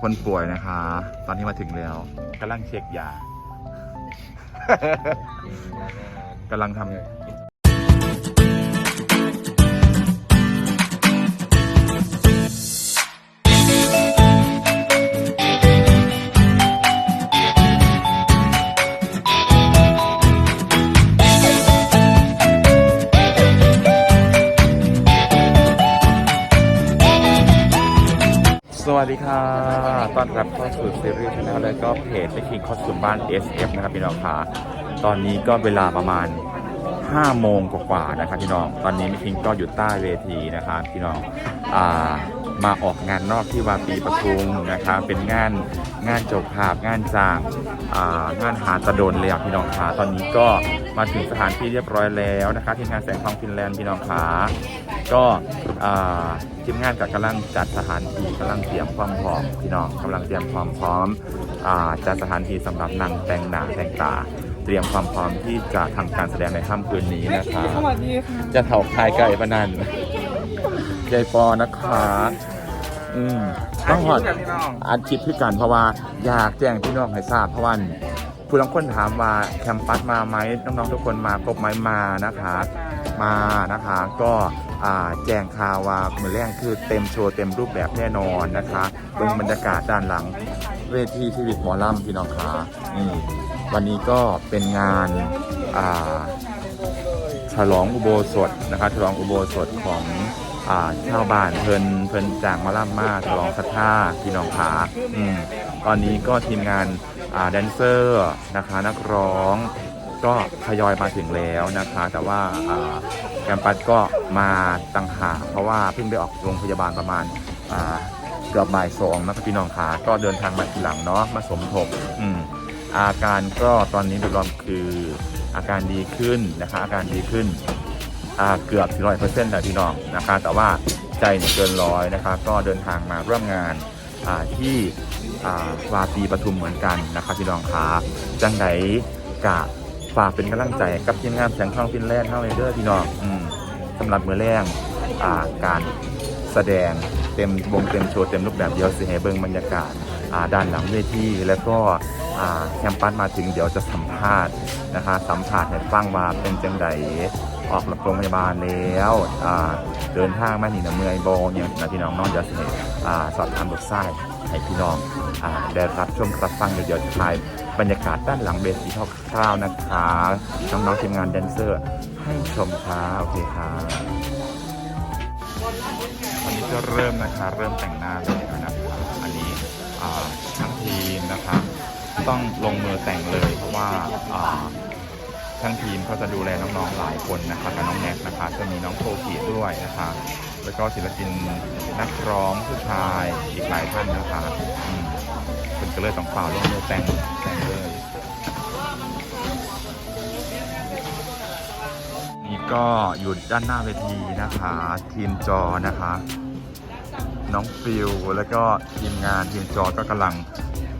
คนป่วยนะคะ ตอนนี้มาถึงแล้วกำลังเช็คยากำลังทำ สวัสดีค่ะ ต้อนรับเข้าสู่ซีรีส์ชาแนลและก็เพจ The King Costume บ้าน SF นะครับพี่น้องค่ะ ตอนนี้ก็เวลาประมาณ 5 โมงกว่าๆนะครับพี่น้อง ตอนนี้มิคิงก็อยู่ใต้เวทีนะครับพี่น้องอ่ามาออกงานนอกที่วาปีปทุมนะครับเป็นงานงานจบภาพงานจางางานหาตะโดนเลยอะพี่น้องค่ะตอนนี้ก็มาถึงสถานที่เรียบร้อยแล้วนะครับที่งานแสงทองฟินแลนด์พี่น้องค่ะ ก็อ่าทีมงานกับกำลังจัดสถานที่กำลังเตรียมความพร้อมพี่น้องกำลังเตรียมความพร้อมอ่าจัดสถานที่สำหรับนางแต่งหน้าแต่งตา เตรียมความพร้อมที่จะทำการแสดงในค่ำคืนนี้นะคะสวัสดีค่ะจะเถาคายไก่ปะนันยายปอนะคะ อืมต้องหอดอัดคลิปพี่กันเพราะว่าอยากแจ้งพี่น้องให้ทราบเพราะว่าผู้บางคนถามว่าแคมปัสมาไหมน้องๆทุกคนมาครบไหมมานะคะ มานะคะก็อ่า แจ้งข่าวว่ามือแรกคือเต็มโชว์เต็มรูปแบบแน่นอนนะคะเบื้องบรรยากาศด้านหลังเวทีชีวิตหมอลำพี่น้องคะนี่วันนี้ก็เป็นงานอ่าฉลองอุโบสถนะครับฉลองอุโบสถของอ่าชาวบ้านเพิ่นเพิ่นจากมาล่ำมาฉลองศรัทธาพี่น้องขาอืมตอนนี้ก็ทีมงานอ่าแดนเซอร์นะคะนักร้อง ก็ทยอยมาถึงแล้วนะคะ แต่ว่าแกมปัสก็มาต่างหากเพราะว่าเพิ่งไปออกโรงพยาบาลประมาณาเกือบบ่ายสองนะครับพี่น้องขาก็เดินทางมาทีหลังเนาะมาสมทบอืมอาการก็ตอนนี้โดยรวมคืออาการดีขึ้นนะคะ อาการดีขึ้นเกือบร้อยเปอร์เซ็นต์แล้วพี่น้องนะคะ แต่ว่าใจเนี่ยเกินร้อยนะคะ ก็เดินทางมาร่วมงานาที่วาปีปทุมเหมือนกันนะคะพี่น้องขาจังไดกะ ฝากเป็นกำลังใจกับทีมงานแสงทองฟินแลนด์เท่าไรเด้อพี่น้องอืมสำหรับมือแรงอ่าการแสดงเต็มวงเต็มโชว์เต็มรูปแบบเดียวสิให้เบิ่งบรรยากาศอ่าด้านหลังเวทีแล้วก็อ่าแคมปัสมาถึงเดี๋ยวจะสัมภาษณ์นะคะสัมภาษณ์ให้ฟังว่าเป็นจังไดออกโรงพยาบาลแล้วอ่าเดินทางมาหนีนะเมื่อยโบเนี่ยนะพี่น้องน้องเดี๋ยวสิอ่าสอบถามบทไส้ให้พี่น้องอ่าได้รับชมรับฟังเดี๋ยวเดี๋ยวถ่าย บรรยากาศด้านหลังเวทีคร่าวๆนะคะ น้องๆทีมงานแดนเซอร์ ให้ชมค่ะโอเคค่ะวันนี้จะเริ่มนะคะ เริ่มแต่งหน้าเลยนะคะอันนี้อ่าทั้งทีมนะคะ ต้องลงมือแต่งเลย เพราะว่าอ่าทั้งทีมเขาจะดูแลน้องๆหลายคนนะคะกับน้องแน็กนะคะ จะมีน้องโคกิด้วยนะคะ แล้วก็ศิลปินนักร้องผู้ชายอีกหลายท่านนะคะ เลยต้องฝ่าลงมือแต่งแต่งเลยนี่ก็อยู่ด้านหน้าเวทีนะคะ ทีมจอนะคะ น้องฟิลแล้วก็ทีมงานทีมจอก็กำลัง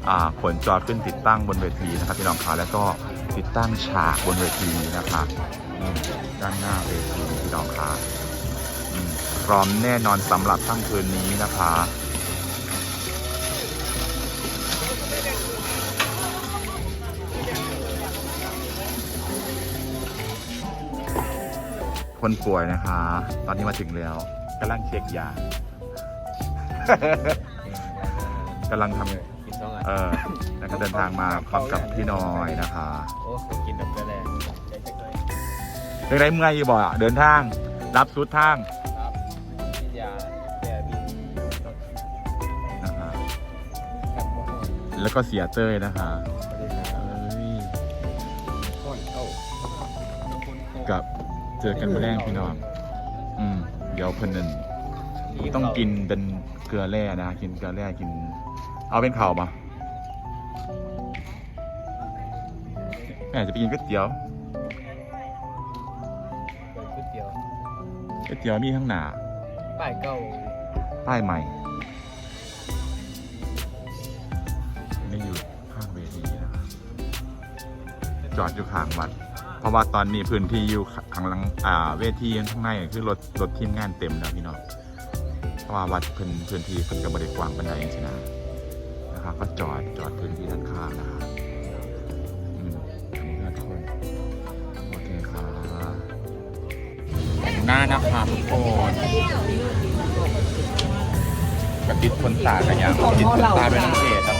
อ่าขนจอขึ้นติดตั้งบนเวทีนะครับพี่น้องคะแล้วก็ติดตั้งฉากบนเวทีนะคะด้านหน้าเวทีพี่น้องคะอืมพร้อมแน่นอนสำหรับค่ำคืนนี้นะคะ คนป่วยนะคะ ตอนนี้มาถึงแล้วกำลังเช็คยากำลังทำกินสองอันเออแล้วก็เดินทางมาพร้อมกับพี่น้อยนะคะโอ้กินแบบกระแดงใจจักหน่อยเรื่องไรเมื่อยอยู่บ่อะเดินทาง รับสุดทางครับกินยาแก้บินนะคะครับผมแล้วก็เสียเต้ยนะคะสวัสดีครับเอ้ยข้อนเข้ากับ เจอกันมาแรงพี่น้องอืมเดี๋ยวเพิ่นนั่นต้องกินเป็นเกลือแร่นะ กินเกลือแร่กิน เอาเป็นข่าวปะแม่จะไปกินก๋วยเตี๋ยวเปิดก๋วยเตี๋ยวก๋วยเตี๋ยวมีข้างหน้าป้ายเก้าป้ายใหม่นี่อยู่ข้างเวทีนะครับจอดอยู่ข้างวัด เพราะว่าตอนนี้พื้นที่อยู่ข้างหลังอ่าเวทีข้างในคือรถรถทีมงานเต็มแล้วพี่น้องเพราะว่าวัดพื้นพื้นที่เพิ่นกับบริกว้างบันไดจริงๆนะนะคะก็จอดจอดพื้นที่ด้านข้างนะคะอืมอันนี้ก็คนโอเคค่ะแต่งหน้านะคะทุกคนกระติดคนตากันอย่างติดคนตาเป็นน้ำเพจนะคะก็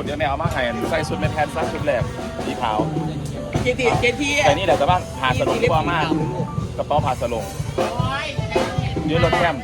กเดี๋ยวแม่เอามาให้ใส่ชุดแม่แทนซักชุดแรกสีขาวเจทีเจทีแต่นี่แหละแต่ว่าผ่าสลงกว่ามากกระเป๋าผ่าสลงยืนรถแคม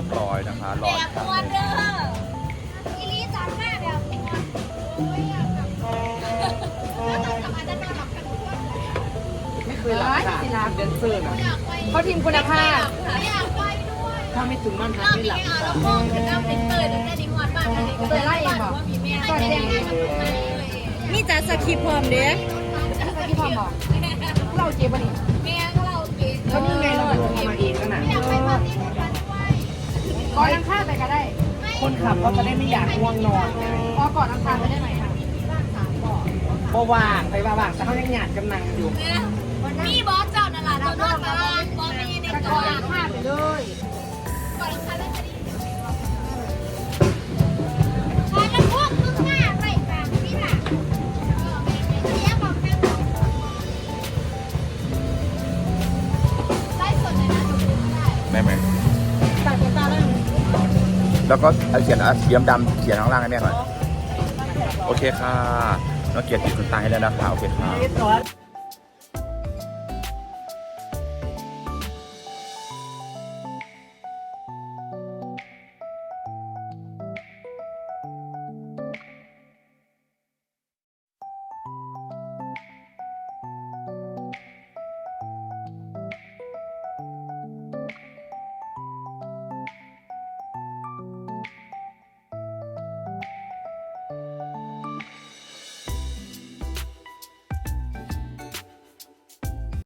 รียบร้อยนะคะรอแบดบมวนเด้ออีลีจังมากแบบมวนโอ้ยอยากกลับแล้วต้องกลับมาด้านหน้าแบบกันทุกคนไม่เคยหลับตาแดนเซอร์นะอยากไปเขาทีมคุณภาพอยากไปด้วยถ้าไม่ถึงบ้านรพัอกบไม่นี้หลับเอาแล้วห้องจะนั่งเป็นเตยตั้งแต่ในหมวดบ้านอะไรก็ได้บ้านว่ามีแม่ให้แจ้งให้กับคนไหนเลยนี่จะสคริปต์พร้อมเด้สคริปต์พร้อมบอกเราเจ็บปะนี่แม่ก็เราเก๋ก็นี่ไงเราบอกมาเองแล้วนะอยากไปปาร์ตี้ด้วยกันด้วย ก่อนอังคารไปก็ได้คนขับเขาจะได้ไม่อยากง่วงนอนไงพอก่อนอังคารไปได้ไหมคะเพราะว่างไปว่าว่างแต่เขายังหยาดกำลังอยู่ มีบอสเจ้านั่นแหละตัวนอกตารางบอสไม่ได้ในก่ตัอวนอังคารไปเลย แล้วก็เขียนเอาเขียมดำเขียนข้างล่างให้แม่หน่อย โอเคค่ะน้องเกียรติติดคนตายให้แล้วนะคะโอเคค่ะ